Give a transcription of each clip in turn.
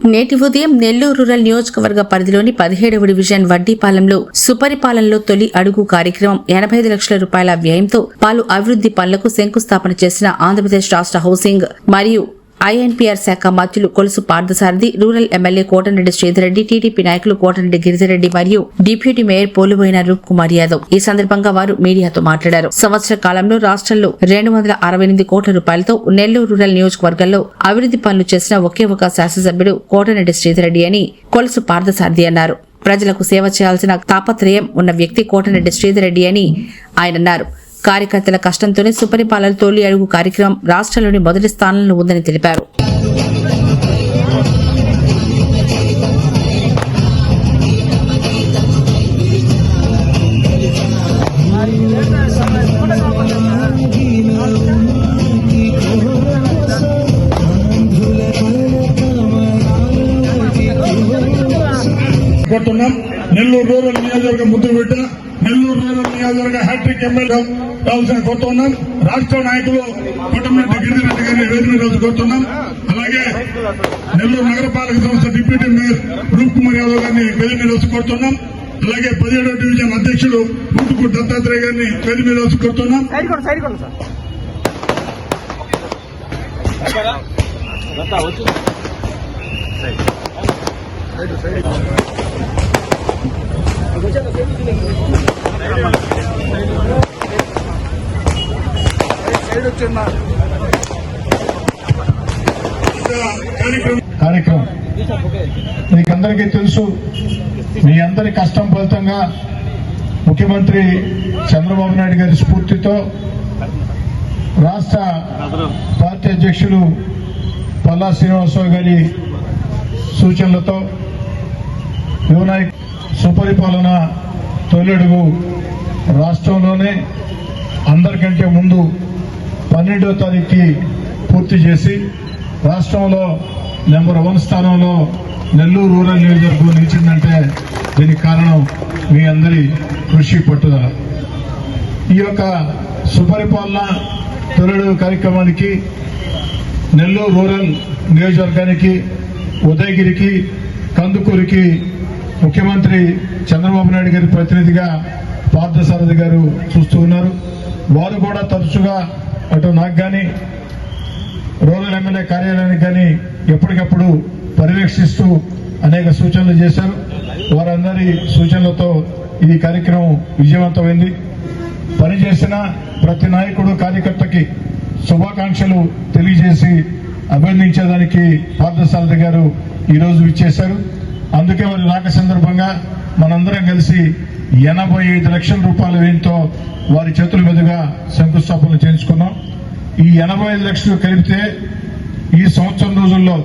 నేటి ఉదయం నెల్లూరు రూరల్ నియోజకవర్గ పరిధిలోని పదిహేడవ డివిజన్ వడ్డీపాలెంలో సుపరిపాలనలో తొలి అడుగు కార్యక్రమం ఎనభై ఐదు లక్షల రూపాయల వ్యయంతో పలు అభివృద్ది పనులకు శంకుస్థాపన చేసిన ఆంధ్రప్రదేశ్ రాష్ట్ర హౌసింగ్ మరియు ఐఎన్పీఆర్ శాఖ మంత్రులు Kolusu Parthasarathy rural MLA Kotareddy Sridhareddy TDP నాయకులు కోటరెడ్డి గిరిజరెడ్డి మరియు డిప్యూటీ మేయర్ పోలుబోయిన రూప్ కుమార్ యాదవ్. ఈ సందర్భంగా వారు మీడియాతో మాట్లాడారు. సంవత్సర కాలంలో రాష్ట్రంలో రెండు వందల అరవై ఎనిమిది కోట్ల రూపాయలతో నెల్లూరు రూరల్ నియోజకవర్గంలో అభివృద్ధి పనులు చేసిన ఒకే ఒక శాసనసభ్యుడు కోటరెడ్డి శ్రీధరెడ్డి అని కొలుసు పార్థసారథి అన్నారు. ప్రజలకు సేవ చేయాల్సిన తాపత్రయం ఉన్న వ్యక్తి కోటరెడ్డి శ్రీధరెడ్డి అని ఆయన అన్నారు. కార్యకర్తల కష్టంతోనే సుపరిపాలన తొలి అడుగు కార్యక్రమం రాష్ట్రంలోని మొదటి స్థానంలో ఉందని తెలిపారు. నెల్లూరు రూరల్ నియోజకవర్గం ముద్దు పెట్టిన నెల్లూరు రూరల్ నియోజకవర్గ హ్యాట్రిక్ ఎమ్మెల్యే కావాల్సిన కోరుతున్నాం. రాష్ట్ర నాయకులు కొట్టమిరెడ్డి గిరిజరెడ్డి గారిని వేదిక రోజు కోరుతున్నాం. అలాగే నెల్లూరు నగరపాలక సంస్థ డిప్యూటీ మేయర్ రూప్ కుమార్ యాదవ్ గారిని వేదిక రోజు కోరుతున్నాం. అలాగే పదిహేడవ డివిజన్ అధ్యక్షుడు ముట్టుకు దత్తాత్రేయ గారిని వేదిక రోజు కోరుతున్నాం. సైడ్ కొడు సైడ్. కొడు కార్యక్రమం. కార్యక్రమం మీకందరికీ తెలుసు మీ అందరి కష్టం ఫలితంగా ముఖ్యమంత్రి చంద్రబాబు నాయుడు గారి స్ఫూర్తితో రాష్ట్ర పార్టీ అధ్యక్షులు పల్లా శ్రీనివాసరావు గారి సూచనలతో యువనాయక్ సుపరిపాలన తొలడుగు రాష్ట్రంలోనే అందరికంటే ముందు పన్నెండో తారీఖుకి పూర్తి చేసి రాష్ట్రంలో నెంబర్ వన్ స్థానంలో నెల్లూరు రూరల్ నియోజకవర్గం నిలిచిందంటే దీనికి కారణం మీ అందరి కృషి పట్టుదల. ఈ యొక్క సుపరిపాలన తొలడు కార్యక్రమానికి నెల్లూరు రూరల్ నియోజకవర్గానికి ఉదయగిరికి కందుకూరికి ముఖ్యమంత్రి చంద్రబాబు నాయుడు గారి ప్రతినిధిగా పార్థసారథి గారు చూస్తూ ఉన్నారు. వారు కూడా తరచుగా అటు నాకు కానీ రూరల్ ఎమ్మెల్యే కార్యాలయానికి కానీ ఎప్పటికప్పుడు పర్యవేక్షిస్తూ అనేక సూచనలు చేశారు. వారందరి సూచనలతో ఈ కార్యక్రమం విజయవంతమైంది. పనిచేసిన ప్రతి నాయకుడు కార్యకర్తకి శుభాకాంక్షలు తెలియజేసి అభినందించేదానికి పార్థసారథి గారు ఈరోజు ఇచ్చేశారు అందుకే వారి రాక సందర్భంగా మనందరం కలిసి ఎనభై ఐదు లక్షల రూపాయల వ్యయంతో వారి చేతుల మీదుగా శంకుస్థాపనలు చేయించుకున్నాం. ఈ ఎనభై ఐదు లక్షలు కలిపితే ఈ సంవత్సరం రోజుల్లో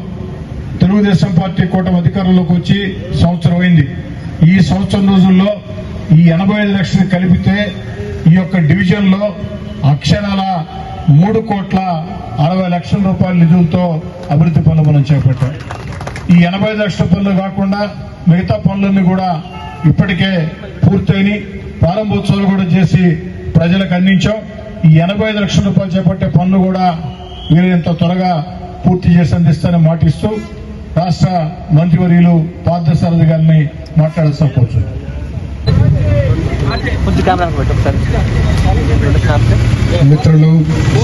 తెలుగుదేశం పార్టీ కూటమి అధికారంలోకి వచ్చి సంవత్సరం అయింది. ఈ సంవత్సరం రోజుల్లో ఈ ఎనభై ఐదు లక్షలు కలిపితే ఈ యొక్క డివిజన్లో అక్షరాల మూడు కోట్ల అరవై లక్షల రూపాయల నిధులతో అభివృద్ధి పనులు మనం చేపట్టాం. ఈ ఎనభై ఐదు లక్షల పనులు కాకుండా మిగతా పనులన్నీ కూడా ఇప్పటికే పూర్తయినాయి. ప్రారంభోత్సవాలు కూడా చేసి ప్రజలకు అందించాం. ఈ ఎనభై ఐదు లక్షల రూపాయలు చేపట్టే పనులు కూడా వీలైనంత త్వరగా పూర్తి చేసి అందిస్తానని మాటిస్తూ రాష్ట్ర మంత్రివర్యులు పార్థసారథి గారిని మాట్లాడాల్సిన మిత్రులు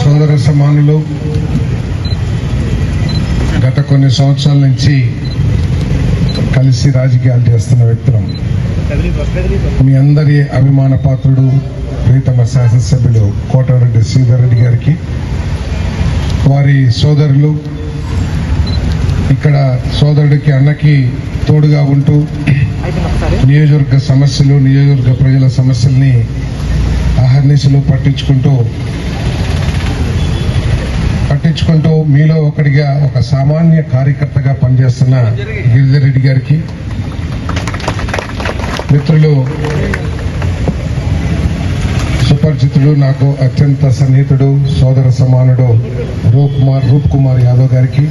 సోదర సమానులు గత కొన్ని సంవత్సరాల నుంచి కలిసి రాజకీయాలు చేస్తున్న వ్యక్తులం. మీ అందరి అభిమాన పాత్రుడు ప్రీతమ శాసనసభ్యులు కోటారెడ్డి శ్రీధర్ రెడ్డి గారికి వారి సోదరులు ఇక్కడ సోదరుడికి అన్నకి తోడుగా ఉంటూ నియోజకవర్గ సమస్యలు నియోజకవర్గ ప్రజల సమస్యల్ని అహర్నిశలు పట్టించుకుంటూ పట్టించుకుంటూ మీలో ఒకటిగా ఒక సామాన్య కార్యకర్తగా పనిచేస్తున్న గిరిధర్ రెడ్డి గారికి. మిత్రులు సుపరిచితుడు నాకు అత్యంత సన్నిహితుడు సోదర సమానుడు రూప్ కుమార్ రూప్ కుమార్ యాదవ్ గారికి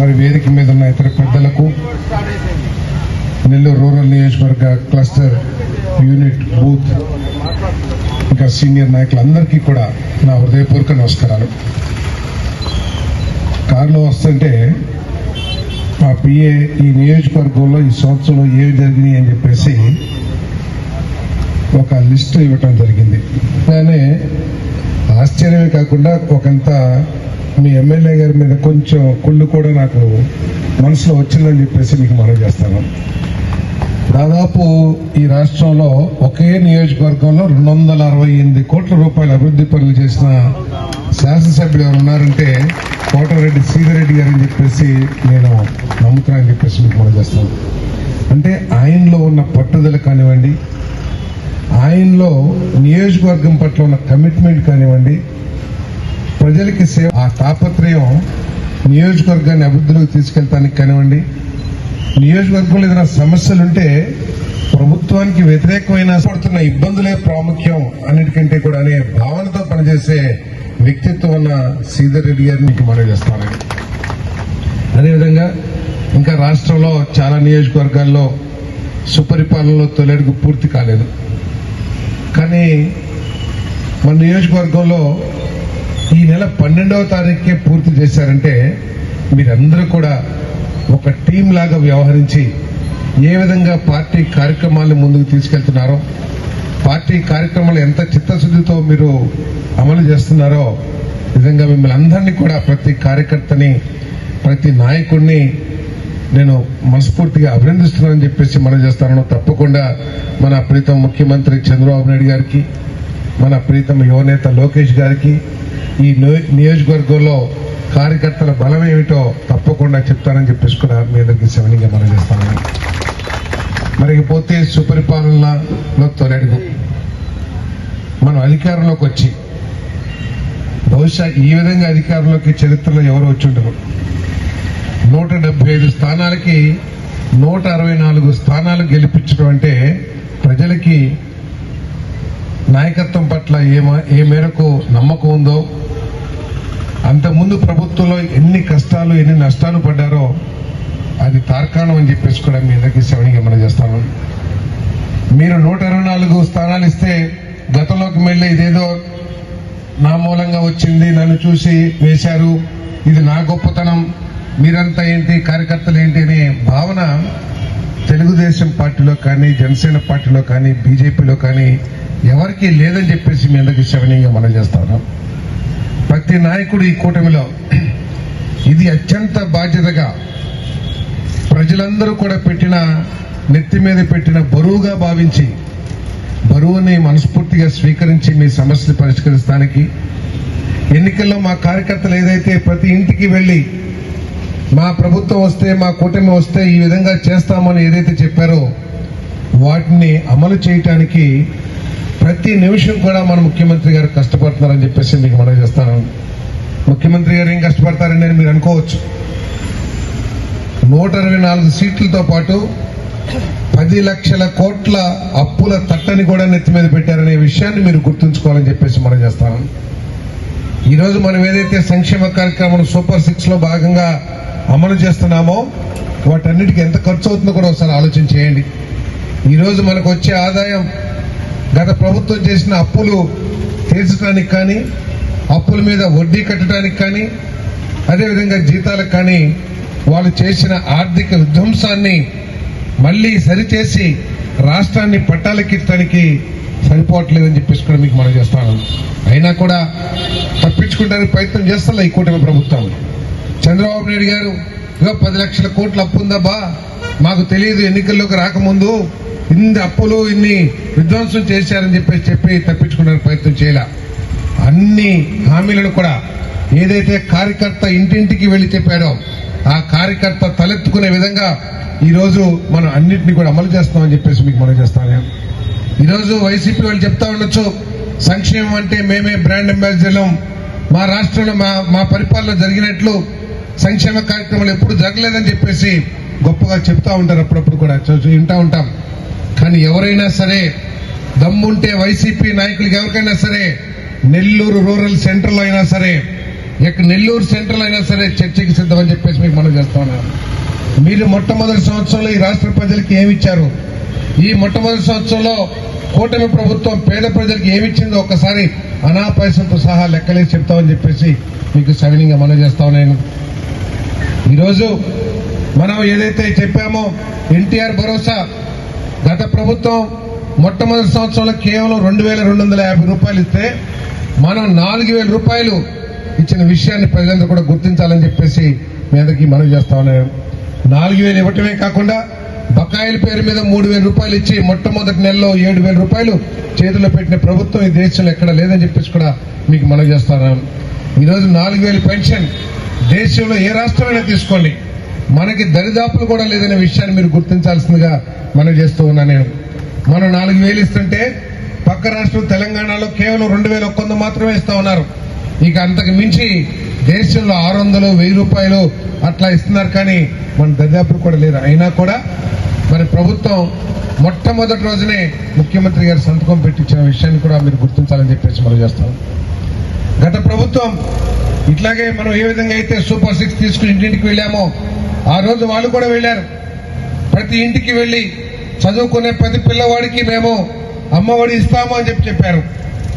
మరి వేదిక మీద ఉన్న ఇతర పెద్దలకు నెల్లూరు రూరల్ నియోజకవర్గ క్లస్టర్ యూనిట్ బూత్ ఇంకా సీనియర్ నాయకులందరికీ కూడా నా హృదయపూర్వక నమస్కారాలు. కారులో వస్తుంటే మా పిఏ ఈ నియోజకవర్గంలో ఈ సంవత్సరంలో ఏవి జరిగినాయి అని చెప్పేసి ఒక లిస్టు ఇవ్వటం జరిగింది. కానీ ఆశ్చర్యమే కాకుండా ఒకంత మీ ఎమ్మెల్యే గారి మీద కొంచెం కుళ్ళు కూడా నాకు మనసులో వచ్చిందని చెప్పేసి మీకు మనవి చేస్తాను. దాదాపు ఈ రాష్ట్రంలో ఒకే నియోజకవర్గంలో రెండు వందల అరవై ఎనిమిది కోట్ల రూపాయల అభివృద్ధి పనులు చేసిన శాసనసభ్యులు ఎవరు ఉన్నారంటే కోటరెడ్డి సీతారెడ్డి గారు అని చెప్పేసి నేను నమ్ముతున్నానని చెప్పేసి మీకు మనం చేస్తాను. అంటే ఆయనలో ఉన్న పట్టుదల కానివ్వండి ఆయనలో నియోజకవర్గం పట్ల ఉన్న కమిట్మెంట్ కానివ్వండి ప్రజలకి సేవ ఆ తాపత్రయం నియోజకవర్గాన్ని అభివృద్ధిలోకి తీసుకెళ్తానికి కానివ్వండి నియోజకవర్గంలో ఏదైనా సమస్యలు ఉంటే ప్రభుత్వానికి వ్యతిరేకమైన పడుతున్న ఇబ్బందులే ప్రాముఖ్యం అన్నిటికంటే కూడా అనే భావనతో పనిచేసే వ్యక్తిత్వం ఉన్న శ్రీధర్ రెడ్డి గారిని మీకు మనవి చేస్తానని అదేవిధంగా ఇంకా రాష్ట్రంలో చాలా నియోజకవర్గాల్లో సుపరిపాలనలో తొలడుగు పూర్తి కాలేదు. కానీ మన నియోజకవర్గంలో ఈ నెల పన్నెండవ తారీఖుకే పూర్తి చేశారంటే మీరందరూ కూడా ఒక టీం లాగా వ్యవహరించి ఏ విధంగా పార్టీ కార్యక్రమాలను ముందుకు తీసుకెళ్తున్నారో పార్టీ కార్యక్రమాలు ఎంత చిత్తశుద్ధితో మీరు అమలు చేస్తున్నారో నిజంగా మిమ్మల్ని అందరినీ కూడా ప్రతి కార్యకర్తని ప్రతి నాయకుడిని నేను మనస్ఫూర్తిగా అభినందిస్తున్నానని చెప్పేసి మనం చేస్తాను తప్పకుండా మన ప్రీతం ముఖ్యమంత్రి చంద్రబాబు నాయుడు గారికి మన ప్రీతం యువనేత లోకేష్ గారికి ఈ నియోజకవర్గంలో కార్యకర్తల బలం ఏమిటో తప్పకుండా చెప్తానని చెప్పేసి కూడా మీ అందరికీ శవనిగా మనం చేస్తాను. మరి పోతే సుపరిపాలనలో తొలడుగు మనం అధికారంలోకి వచ్చి బహుశా ఈ విధంగా అధికారంలోకి చరిత్రలో ఎవరు వచ్చి ఉండరు. నూట డెబ్బై ఐదు స్థానాలకి నూట అరవై నాలుగు స్థానాలు గెలిపించడం అంటే ప్రజలకి నాయకత్వం పట్ల ఏ ఏ మేరకు నమ్మకం ఉందో అంతకుముందు ప్రభుత్వంలో ఎన్ని కష్టాలు ఎన్ని నష్టాలు పడ్డారో అది తార్కాణం అని చెప్పేసి కూడా మీ అందరికీ శ్రవణిగా గమనం చేస్తాను. మీరు నూట అరవై నాలుగు స్థానాలు ఇస్తే గతంలోకి మళ్ళీ ఇదేదో నా మూలంగా వచ్చింది నన్ను చూసి వేశారు. ఇది నా గొప్పతనం. మీరంతా ఏంటి కార్యకర్తలు ఏంటి అనే భావన తెలుగుదేశం పార్టీలో కానీ జనసేన పార్టీలో కానీ బీజేపీలో కానీ ఎవరికీ లేదని చెప్పేసి మీ అందరికీ శవనీయంగా మనం చేస్తాను ప్రతి నాయకుడు ఈ కూటమిలో ఇది అత్యంత బాధ్యతగా ప్రజలందరూ కూడా పెట్టిన నెత్తి మీద పెట్టిన బరువుగా భావించి బరువుని మనస్ఫూర్తిగా స్వీకరించి మీ సమస్యలు పరిష్కరిస్తానికి ఎన్నికల్లో మా కార్యకర్తలు ఏదైతే ప్రతి ఇంటికి వెళ్ళి మా ప్రభుత్వం వస్తే మా కూటమి వస్తే ఈ విధంగా చేస్తామని ఏదైతే చెప్పారో వాటిని అమలు చేయటానికి ప్రతి నిమిషం కూడా మన ముఖ్యమంత్రి గారు కష్టపడుతున్నారని చెప్పేసి మీకు మనం చేస్తాను. ముఖ్యమంత్రి గారు ఏం కష్టపడతారని మీరు అనుకోవచ్చు. నూట అరవై నాలుగు సీట్లతో పాటు పది లక్షల కోట్ల అప్పుల తట్టని కూడా నెత్తి మీద పెట్టారనే విషయాన్ని మీరు గుర్తుంచుకోవాలని చెప్పేసి మనం చేస్తాను ఈరోజు మనం ఏదైతే సంక్షేమ కార్యక్రమం సూపర్ సిక్స్లో భాగంగా అమలు చేస్తున్నామో వాటన్నిటికీ ఎంత ఖర్చు అవుతుందో కూడా ఒకసారి ఆలోచన చేయండి. ఈరోజు మనకు వచ్చే ఆదాయం గత ప్రభుత్వం చేసిన అప్పులు తీర్చడానికి కానీ అప్పుల మీద వడ్డీ కట్టడానికి కానీ అదేవిధంగా జీతాలకు కానీ వాళ్ళు చేసిన ఆర్థిక విధ్వంసాన్ని మళ్ళీ సరిచేసి రాష్ట్రాన్ని పట్టాలెక్కించడానికి సరిపోవట్లేదని చెప్పేసి కూడా మీకు మనం చేస్తాను అయినా కూడా తప్పించుకుంటానికి ప్రయత్నం చేస్తా ఈ కూటమి ప్రభుత్వం. చంద్రబాబు నాయుడు గారు ఇదో పది లక్షల కోట్ల అప్పు ఉందబ్బా మాకు తెలియదు ఎన్నికల్లోకి రాకముందు ఇన్ని అప్పులు ఇన్ని విధ్వంసం చేశారని చెప్పేసి చెప్పి తప్పించుకోవడానికి ప్రయత్నం చేయలే. అన్ని హామీలను కూడా ఏదైతే కార్యకర్త ఇంటింటికి వెళ్ళి చెప్పాడో ఆ కార్యకర్త తలెత్తుకునే విధంగా ఈరోజు మనం అన్నింటినీ కూడా అమలు చేస్తామని చెప్పేసి మీకు మనం చేస్తాను ఈరోజు వైసీపీ వాళ్ళు చెప్తా ఉండొచ్చు సంక్షేమం అంటే మేమే బ్రాండ్ అంబాసిడర్లం. మా రాష్ట్రంలో మా మా పరిపాలన జరిగినట్లు సంక్షేమ కార్యక్రమాలు ఎప్పుడు జరగలేదని చెప్పేసి గొప్పగా చెప్తా ఉంటారు అప్పుడప్పుడు కూడా వింటా ఉంటాం. కానీ ఎవరైనా సరే దమ్ముంటే వైసీపీ నాయకులకి ఎవరికైనా సరే నెల్లూరు రూరల్ సెంటర్లో అయినా సరే ఇక నెల్లూరు సెంట్రల్ అయినా సరే చర్చకి సిద్ధమని చెప్పేసి మీకు మనం చేస్తా ఉన్నాను. మీరు మొట్టమొదటి సంవత్సరంలో ఈ రాష్ట్ర ప్రజలకి ఏమి ఇచ్చారు? ఈ మొట్టమొదటి సంవత్సరంలో కూటమి ప్రభుత్వం పేద ప్రజలకు ఏమి ఇచ్చిందో ఒక్కసారి అనాపైసంతో సహా లెక్కలేసి చెప్తామని చెప్పేసి మీకు సవినీయంగా మనం చేస్తా నేను ఈరోజు మనం ఏదైతే చెప్పామో ఎన్టీఆర్ భరోసా గత ప్రభుత్వం మొట్టమొదటి సంవత్సరంలో కేవలం రెండు వేల రెండు వందల యాభై రూపాయలు ఇస్తే మనం నాలుగు వేల రూపాయలు ఇచ్చిన విషయాన్ని ప్రజలందరూ కూడా గుర్తించాలని చెప్పేసి మీ అందరికీ మనవి చేస్తా ఉన్నాను. నాలుగు వేలు ఇవ్వటమే కాకుండా బకాయిల పేరు మీద మూడు వేల రూపాయలు ఇచ్చి మొట్టమొదటి నెలలో ఏడు వేల రూపాయలు చేతిలో పెట్టిన ప్రభుత్వం ఈ దేశంలో ఎక్కడ లేదని చెప్పేసి కూడా మీకు మనవి చేస్తాను ఈరోజు నాలుగు వేలు పెన్షన్ దేశంలో ఏ రాష్ట్రమైనా తీసుకోండి. మనకి దరిదాపులు కూడా లేదనే విషయాన్ని మీరు గుర్తించాల్సిందిగా మనం చేస్తూ ఉన్నా నేను. మనం నాలుగు వేలు ఇస్తుంటే పక్క రాష్ట్రం తెలంగాణలో కేవలం రెండు వేల ఒక్క వంద మాత్రమే ఇస్తా ఉన్నారు. ఇక అంతకు మించి దేశంలో ఆరు వందలు వెయ్యి రూపాయలు అట్లా ఇస్తున్నారు కానీ మన దరిదాపులు కూడా లేరు. అయినా కూడా మరి ప్రభుత్వం మొట్టమొదటి రోజునే ముఖ్యమంత్రి గారు సంతకం పెట్టించిన విషయాన్ని కూడా మీరు గుర్తించాలని చెప్పేసి మనం చేస్తాం. గత ప్రభుత్వం ఇట్లాగే మనం ఏ విధంగా అయితే సూపర్ సిక్స్ తీసుకుని ఇంటింటికి వెళ్ళామో ఆ రోజు వాళ్ళు కూడా వెళ్ళారు. ప్రతి ఇంటికి వెళ్ళి చదువుకునే ప్రతి పిల్లవాడికి మేము అమ్మఒడి ఇస్తాము అని చెప్పి చెప్పారు.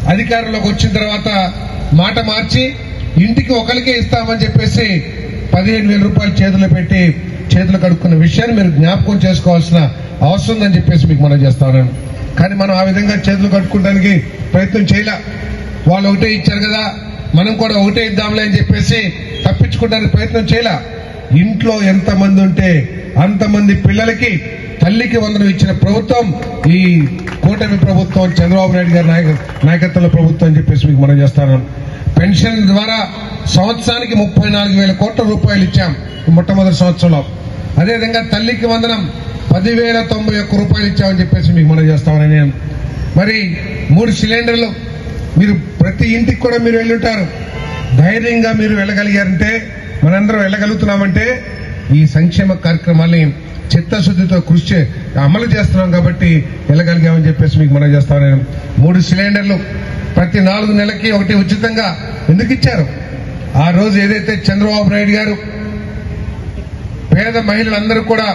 అధికారంలోకి వచ్చిన తర్వాత మాట మార్చి ఇంటికి ఒకరికే ఇస్తామని చెప్పేసి పదిహేను వేల రూపాయలు చేతులు పెట్టి చేతులు కడుక్కున్న విషయాన్ని మీరు జ్ఞాపకం చేసుకోవాల్సిన అవసరం ఉందని చెప్పేసి మీకు మనం చేస్తాను కానీ మనం ఆ విధంగా చేతులు కట్టుకోవడానికి ప్రయత్నం చేయలే. వాళ్ళు ఒకటే ఇచ్చారు కదా మనం కూడా ఒకటే ఇద్దాంలే అని చెప్పేసి తప్పించుకోవడానికి ప్రయత్నం చేయలే. ఇంట్లో ఎంతమంది ఉంటే అంతమంది పిల్లలకి తల్లికి వందనం ఇచ్చిన ప్రభుత్వం ఈ కూటమి ప్రభుత్వం చంద్రబాబు నాయుడు గారి నాయకత్వంలో ప్రభుత్వం అని చెప్పేసి మీకు మనం చేస్తాను పెన్షన్ ద్వారా సంవత్సరానికి ముప్పై నాలుగు వేల కోట్ల రూపాయలు ఇచ్చాం మొట్టమొదటి సంవత్సరంలో. అదేవిధంగా తల్లికి వందనం పదివేల తొంభై ఒక్క రూపాయలు ఇచ్చామని చెప్పేసి మీకు మనం చేస్తామని నేను. మరి మూడు సిలిండర్లు మీరు ప్రతి ఇంటికి కూడా మీరు వెళ్ళుంటారు. ధైర్యంగా మీరు వెళ్ళగలిగారంటే మనందరం వెళ్ళగలుగుతున్నామంటే ఈ సంక్షేమ కార్యక్రమాల్ని చిత్తశుద్ధితో కృషి అమలు చేస్తున్నాం కాబట్టి వెళ్ళగలిగామని చెప్పేసి మీకు మనం చేస్తాను నేను. మూడు సిలిండర్లు ప్రతి నాలుగు నెలలకి ఒకటి ఉచితంగా ఎందుకు ఇచ్చారు? ఆ రోజు ఏదైతే చంద్రబాబు నాయుడు గారు పేద మహిళలందరూ కూడా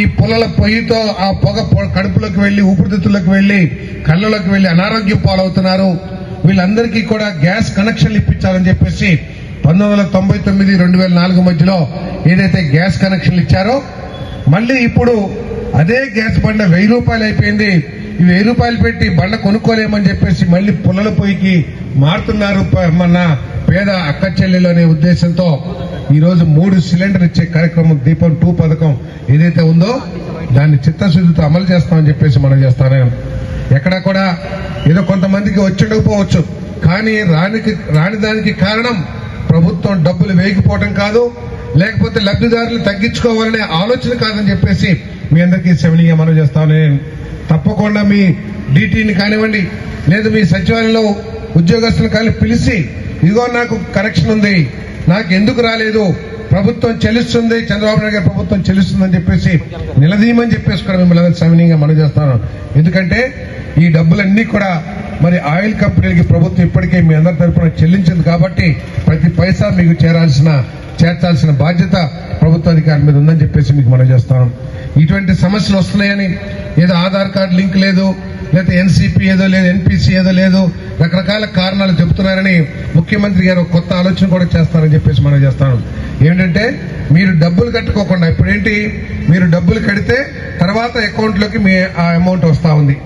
ఈ పొలల పొయ్యితో ఆ పొగ కడుపులోకి వెళ్ళి ఊపిరితిత్తులకు వెళ్ళి కళ్ళలోకి వెళ్ళి అనారోగ్యం పాలవుతున్నారు. వీళ్ళందరికీ కూడా గ్యాస్ కనెక్షన్లు ఇప్పించాలని చెప్పేసి పంతొమ్మిది వందల తొంభై తొమ్మిది రెండు వేల నాలుగు మధ్యలో ఏదైతే గ్యాస్ కనెక్షన్లు ఇచ్చారో మళ్ళీ ఇప్పుడు అదే గ్యాస్ బండ వెయ్యి రూపాయలు అయిపోయింది. వెయ్యి రూపాయలు పెట్టి బండ కొనుక్కోలేమని చెప్పేసి మళ్ళీ పుల్లల పొయ్యికి మారుతున్నారు మన పేద అక్క చెల్లెలు అనే ఉద్దేశంతో ఈరోజు మూడు సిలిండర్ ఇచ్చే కార్యక్రమం దీపం టూ పథకం ఏదైతే ఉందో దాన్ని చిత్తశుద్ధితో అమలు చేస్తామని చెప్పేసి మనం చేస్తానే ఎక్కడా కూడా ఏదో కొంతమందికి వచ్చిండకపోవచ్చు. కానీ రానికి రాని దానికి కారణం ప్రభుత్వం డబ్బులు వేయకపోవటం కాదు. లేకపోతే లబ్ధిదారులు తగ్గించుకోవాలనే ఆలోచన కాదని చెప్పేసి మీ అందరికీ శవనీయ మనం చేస్తామని తప్పకుండా మీ డీటీని కానివ్వండి లేదా మీ సచివాలయంలో ఉద్యోగస్తులు కానీ పిలిచి ఇదిగో నాకు కనెక్షన్ ఉంది నాకు ఎందుకు రాలేదు ప్రభుత్వం చెల్లిస్తుంది చంద్రబాబు నాయుడు గారి ప్రభుత్వం చెల్లిస్తుందని చెప్పేసి నిలదీయమని చెప్పేసి కూడా మిమ్మల్ని అందరూ మనం చేస్తాను ఎందుకంటే ఈ డబ్బులన్నీ కూడా మరి ఆయిల్ కంపెనీలకి ప్రభుత్వం ఇప్పటికే మీ అందరి తరఫున చెల్లించింది కాబట్టి ప్రతి పైసా మీకు చేరాల్సిన చేర్చాల్సిన బాధ్యత ప్రభుత్వ అధికారి మీద ఉందని చెప్పేసి మీకు మనం చేస్తాను ఇటువంటి సమస్యలు వస్తున్నాయని ఏదో ఆధార్ కార్డు లింక్ లేదు లేదా ఎన్సీపీ ఏదో లేదు ఎన్పిసి ఏదో లేదు రకరకాల కారణాలు చెబుతున్నారని ముఖ్యమంత్రి గారు కొత్త ఆలోచన కూడా చేస్తారని చెప్పేసి మనం చేస్తాను ఏంటంటే మీరు డబ్బులు కట్టుకోకుండా ఇప్పుడేంటి? మీరు డబ్బులు కడితే తర్వాత అకౌంట్లోకి మీ ఆ అమౌంట్ వస్తూ ఉంది.